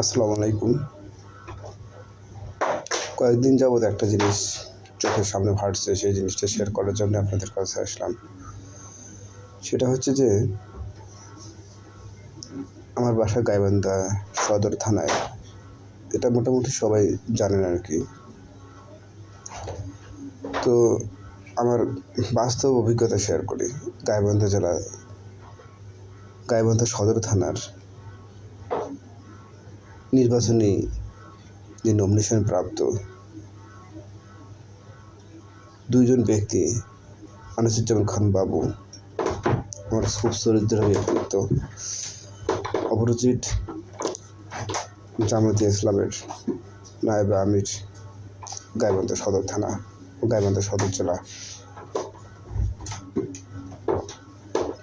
আসসালামু আলাইকুম। কয়েকদিন যাবৎ একটা জিনিস চোখের সামনে ভাটছে সেই জিনিসটা শেয়ার করার জন্য আপনাদের কাছে আসলাম। সেটা হচ্ছে যে, আমার বাসা গাইবান্ধা সদর থানায়। এটা মোটামুটি সবাই জানেন আর কি তো আমার বাস্তব অভিজ্ঞতা শেয়ার করি। গাইবান্ধা জেলা, গাইবান্ধা সদর থানার নির্বাচনী যে নমিনেশন প্রাপ্ত দুইজন ব্যক্তি আনিসুজ্জামান খান বাবু আমার খুব চরিত্র ব্যক্তিত্ব অপরিচিত জামাতে ইসলামের নায়েব আমির, গাইবান্ধা সদর থানা ও গাইবান্ধা সদর জেলা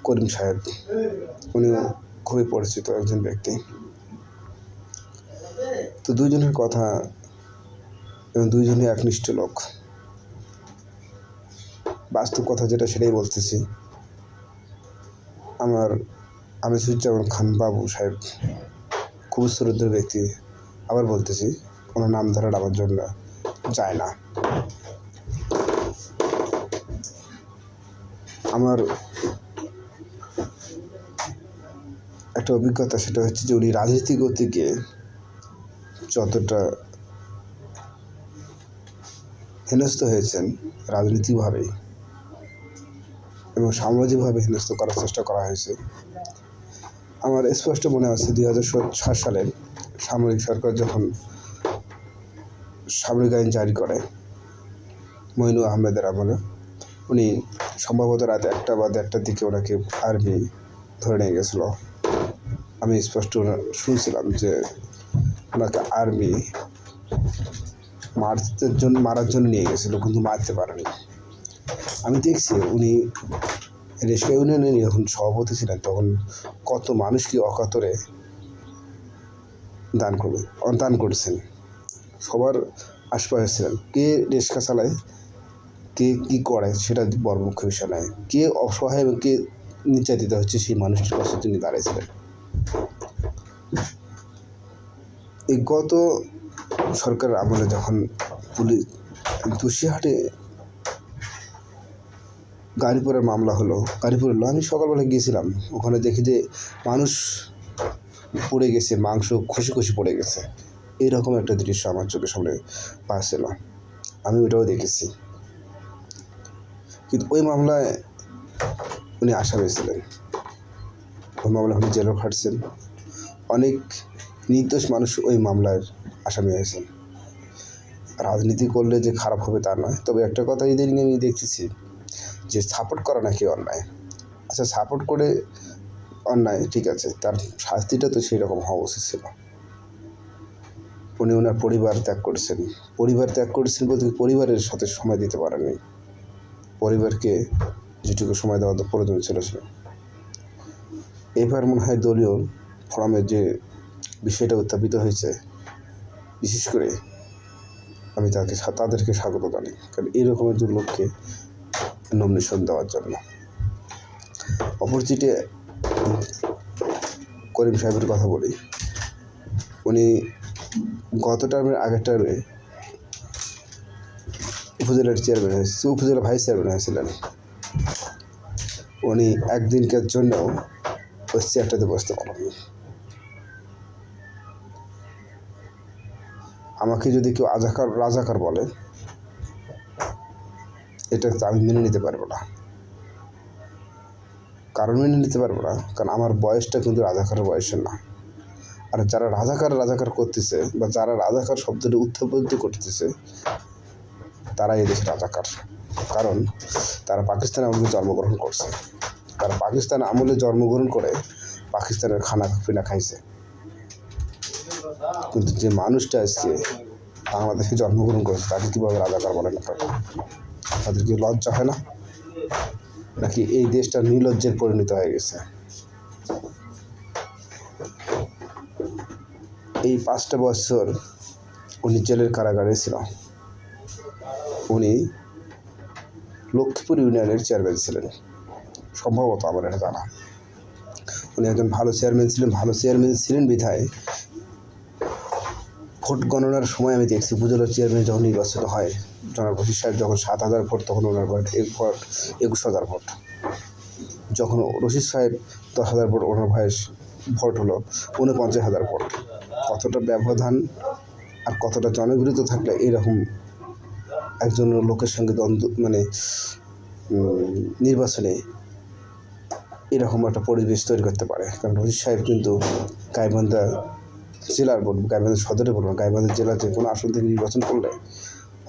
করিম সাহেব। উনিও খুবই পরিচিত একজন ব্যক্তি। তো দুজনের কথা এবং দুইজনই একনিষ্ঠ লোক। বাস্তব কথা যেটা সেটাই বলতেছি। আমার আমি আনিসুজ্জামান খান বাবু সাহেব খুব শ্রদ্ধের ব্যক্তি, আবার বলতেছি কোনো নাম ধরার আমার জন্য যায় না। আমার একটা অভিজ্ঞতা সেটা হচ্ছে যে উনি রাজনীতি করতে গিয়ে যতটা হেনস্থ হয়েছেন রাজনীতিভাবে এবং সামাজিকভাবে হেনস্থ করার চেষ্টা করা হয়েছে। আমার স্পষ্ট মনে আছে দুই হাজার সাত সালে সামরিক সরকার যখন সামরিক আইন জারি করে মইনু আহমেদের আমলে, উনি সম্ভবত রাত একটা বা দেড়টার দিকে ওনাকে আর্মি ধরে নিয়ে গেছিল। আমি স্পষ্ট শুনছিলাম যে ওনাকে আর্মি মারতে জন্য, মারার জন্য নিয়ে গেছিল কিন্তু মারতে পারেনি। আমি দেখছি উনি রেশকা ইউনিয়নের যখন সভাপতি ছিলেন, তখন কত মানুষকে অকাতরে দান করবে, দান করেছেন। সবার আশপাশে ছিলেন। কে রেশকা চালায়, কে কী করে, সেটা বড় মুখ্য বিষয় নয়। কে অসহায় এবং কে নির্যাতিত হচ্ছে, সেই মানুষটির পাশে তিনি দাঁড়িয়েছিলেন এই গত সরকারের আমলে যখন পুলিশ তুষিহাটে গাড়িপুরের মামলা হলো গাড়িপুর হলো আমি সকালবেলা গিয়েছিলাম, ওখানে দেখি যে মানুষ পড়ে গেছে, মাংস খুশি খুশি পড়ে গেছে। এইরকম একটা দৃশ্য আমার চোখের সামনে পাচ্ছিল। আমি ওটাও দেখেছি। কিন্তু ওই মামলায় উনি আসামি ছিলেন। ওই মামলায় উনি জেলও খাটছেন। অনেক নির্দোষ মানুষ ওই মামলার আসামি হয়েছেন। রাজনীতি করলে যে খারাপ হবে তা নয়। তবে একটা কথা ইদানিং আমি দেখতেছি যে সাপোর্ট করা নাকি অন্যায়। আচ্ছা সাপোর্ট করে অন্যায়, ঠিক আছে, তার শাস্তিটা তো সেই রকম হওয়া উচিত ছিল। উনি ওনার পরিবার ত্যাগ করেছেন। পরিবার ত্যাগ করেছেন বলতে পরিবারের সাথে সময় দিতে পারেননি। পরিবারকে যেটুকু সময় দেওয়া তো প্রয়োজন ছিল ছিল এবার মনে হয় দলীয় ফোরামের যে বিষয়টা উত্থাপিত হয়েছে। বিশেষ করে আমি তাকে তাদেরকে স্বাগত জানাই, কারণ এরকম একজন লোককে নমিনেশন দেওয়ার জন্য। অপরচিটে করিম সাহেবের কথা বলি। উনি গত টার্মের আগের টার্মে উপজেলার চেয়ারম্যান হয়েছে উপজেলা ভাইস চেয়ারম্যান হয়েছিলেন। উনি একদিনকার জন্য ওই চেয়ারটাতে বসতে পারেননি। আমাকে যদি কেউ আজাকার, রাজাকার বলে, এটা আমি মেনে নিতে পারব না। কারণ মেনে নিতে পারব না, কারণ আমার বয়সটা কিন্তু রাজাকারের বয়সের না। আর যারা রাজাকার রাজাকার করতেছে, বা যারা রাজাকার শব্দটি উত্থাপিত করতেছে, তারা এই দেশের রাজাকার। কারণ তারা পাকিস্তানে আমলে জন্মগ্রহণ করছে। তারা পাকিস্তান আমলে জন্মগ্রহণ করে পাকিস্তানের খানা পিনা খাইছে। কিন্তু যে মানুষটা আজকে বাংলাদেশে জন্মগ্রহণ করেছে, তাকে কীভাবে রাজাকার বলেন আপনারা তাদের কি লজ্জা হয় না? নাকি এই দেশটা নির্লজ্জের পরিণত হয়ে গেছে? এই পাঁচটা বছর উনি জেলের কারাগারে ছিল। উনি লক্ষ্মীপুর ইউনিয়নের চেয়ারম্যান ছিলেন। সম্ভবত আমার এটা জানা। উনি একজন ভালো চেয়ারম্যান ছিলেন, ভালো চেয়ারম্যান ছিলেন বিধায়। ভোট গণনার সময় আমি দেখছি উপজেলা চেয়ারম্যান যখন নির্বাচিত হয়, জনাব বশির সাহেব যখন সাত হাজার ভোট, তখন ওনার ভোট এক ভোট একুশ হাজার ভোট। যখন রশিদ সাহেব দশ হাজার ভোট, ওনার ভাইয়ের ভোট হলো উনপঞ্চাশ হাজার ভোট। কতটা ব্যবধান আর কতটা জনবিরোধ থাকলে এরকম একজন লোকের সঙ্গে দ্বন্দ্ব মানে নির্বাচনে এরকম একটা পরিবেশ তৈরি করতে পারে। কারণ রশিদ সাহেব কিন্তু গাইবান্ধা জেলার বলব গাইবান্ধা সদরে বলব গাইবান্ধা জেলার যে কোনো আসন থেকে নির্বাচন করলে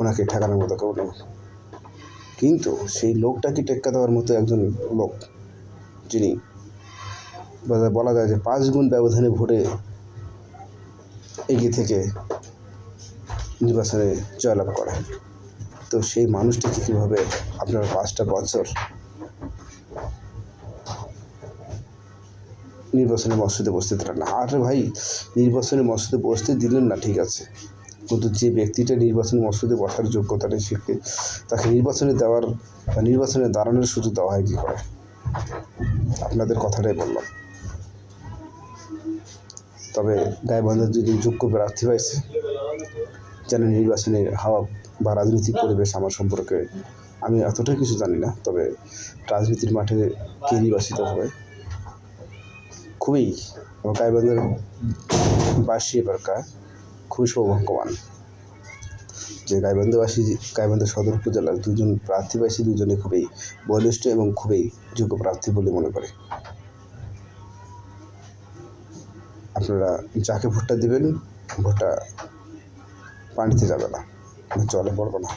ওনাকে ঠেকানোর মতো কেউ নেই। কিন্তু সেই লোকটাকে টেক্কা দেওয়ার মতো একজন লোক, যিনি বলা যায় যে পাঁচ গুণ ব্যবধানে ভোটে এগিয়ে থেকে নির্বাচনে জয়লাভ করে তো সেই মানুষটিকে কীভাবে আপনার পাঁচটা বছর নির্বাচনের মসজিদে বসতে দিলেন না আরে ভাই নির্বাচনের মসজিদে বসতে দিলেন না, ঠিক আছে। কিন্তু যে ব্যক্তিটা নির্বাচনী মসজিদে বসার যোগ্যতা নেই সেকে তাকে নির্বাচনে দেওয়ার বা নির্বাচনে দাঁড়ানোর সুযোগ দেওয়া হয় কী করে? আপনাদের কথাটাই বললাম। তবে গাইবান্ধার যদি যোগ্য প্রার্থী পাইছে যেন নির্বাচনের হাওয়া বা রাজনৈতিক পরিবেশ আমার সম্পর্কে আমি এতটা কিছু জানি না, তবে রাজনীতির মাঠে কে নির্বাচিত হবে? খুবই গাইবান্ধার বাসী এবারকার। খুবই সৌভাগ্যবান। যে গাইবান্ধাবাসী, গাইবান্ধা সদর উপজেলার দুজন প্রার্থীবাসী দুজনে খুবই বলিষ্ঠ এবং খুবই যোগ্য প্রার্থী বলে মনে করে। আপনারা যাকে ভোটটা দিবেন, ভোটটা পানিতে যাবে না। জলে পড়বে না।